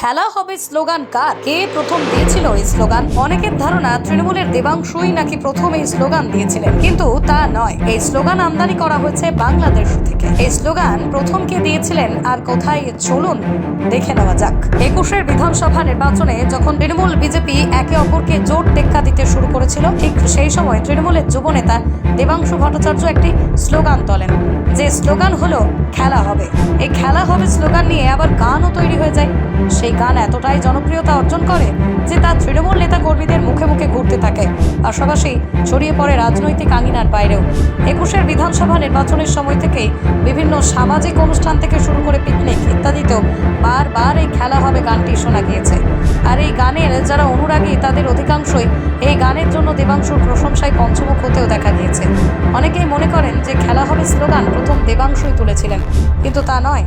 খেলা হবে স্লোগান কার? কে প্রথম দিয়েছিল এই স্লোগান? অনেকের ধারণা তৃণমূলের দেবাংশুই নাকি প্রথম এই স্লোগান দিয়েছিলেন, কিন্তু তা নয়। এই স্লোগান আমদানি করা হয়েছে বাংলাদেশ থেকে। এই স্লোগান প্রথম কে দিয়েছিলেন আর কোথায়? চলুন দেখে নেওয়া যাক। একুশের বিধানসভা নির্বাচনে যখন তৃণমূল বিজেপি একে অপরকে জোট টেক্কা দিতে শুরু করেছিল, ঠিক সেই সময় তৃণমূলের যুবনেতা দেবাংশু ভট্টাচার্য একটি স্লোগান তোলেন, যে স্লোগান হলো, খেলা হবে। এই খেলা হবে স্লোগান নিয়ে আবার গানও তৈরি হয়ে যায়। সেই গান এতটাই জনপ্রিয়তা অর্জন করে যে তা তৃণমূল নেতা কর্মীদের মুখে মুখে ঘুরতে থাকে। পাশাপাশি ছড়িয়ে পড়ে রাজনৈতিক আঙিনার বাইরেও। একুশের বিধানসভা নির্বাচনের সময় থেকেই বিভিন্ন সামাজিক অনুষ্ঠান থেকে শুরু করে পিকনিক ইত্যাদিতেও বারবার এই খেলা হবে গানটি শোনা গিয়েছে। আর এই গানের যারা অনুরাগী, তাদের অধিকাংশই এই গানের জন্য দেবাংশুর প্রশংসায় পঞ্চমুখ হতেও দেখা গিয়েছে। অনেকেই মনে যে খেলা হবে স্লোগান প্রথম দেবাংশই তুলেছিলেন। কিন্তু তা নয়।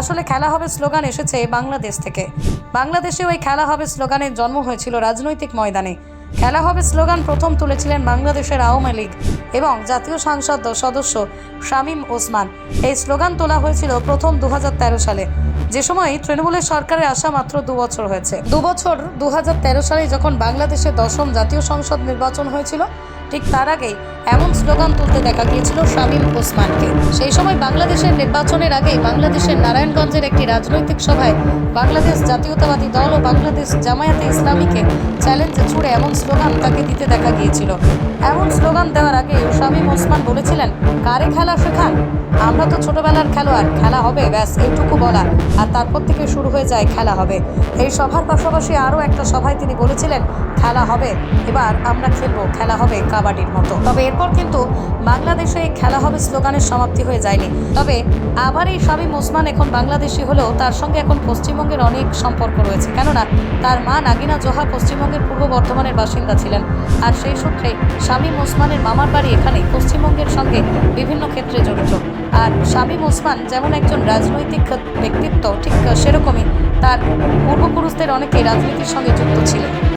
আসলে খেলা হবে স্লোগান এসেছে বাংলাদেশ থেকে। বাংলাদেশে ওই খেলা হবে স্লোগানের জন্ম হয়েছিল রাজনৈতিক ময়দানে। খেলা হবে স্লোগান প্রথম তুলেছিলেন বাংলাদেশের আওয়ামী লীগ এবং জাতীয় সংসদ সদস্য শামীম ওসমান। এই স্লোগান তোলা হয়েছিল প্রথম দু হাজার তেরো সালে। যে সময় তৃণমূলের সরকারে আসা মাত্র দু বছর হয়েছে। দু বছর দু সালে যখন বাংলাদেশে দশম জাতীয় সংসদ নির্বাচন হয়েছিল ঠিক তার আগেই এমন স্লোগান তুলতে দেখা গিয়েছিল শামীম ওসমানকে। সেই সময় বাংলাদেশের নির্বাচনের আগেই বাংলাদেশের নারায়ণগঞ্জের একটি রাজনৈতিক সভায় বাংলাদেশ জাতীয়তাবাদী দল ও বাংলাদেশ জামায়াতে ইসলামীকে চ্যালেঞ্জ ছুড়ে এমন স্লোগান তাকে দিতে দেখা গিয়েছিল। এমন স্লোগান দেওয়ার আগে শামীম ওসমান বলেছিলেন, কারে খেলা শেখান? আমরা তো ছোটবেলার খেলোয়াড়, খেলা হবে, ব্যাস, এইটুকু বলা। আর তারপর থেকে শুরু হয়ে যায় খেলা হবে। এই সভার পাশাপাশি আরও একটা সভায় তিনি বলেছিলেন, খেলা হবে, এবার আমরা খেলব, খেলা হবে কাবাডির মতো। তবে এরপর কিন্তু বাংলাদেশে খেলা হবে স্লোগানের সমাপ্তি হয়ে যায়নি। তবে আবার এই শামীম ওসমান এখন বাংলাদেশি হলেও তার সঙ্গে এখন পশ্চিমবঙ্গের অনেক সম্পর্ক রয়েছে। কেননা তার মা নাগিনা জোহা পশ্চিমবঙ্গের পূর্ব বর্ধমানের বাসিন্দা ছিলেন। আর সেই সূত্রে শামীম ওসমানের মামার বাড়ি এখানে পশ্চিমবঙ্গের সঙ্গে বিভিন্ন ক্ষেত্রে জড়িত। আর শামীম ওসমান যেমন একজন রাজনৈতিক ব্যক্তিত্ব, ঠিক সেরকমই তার পূর্বপুরুষদের অনেকে রাজনীতির সঙ্গে যুক্ত ছিলেন।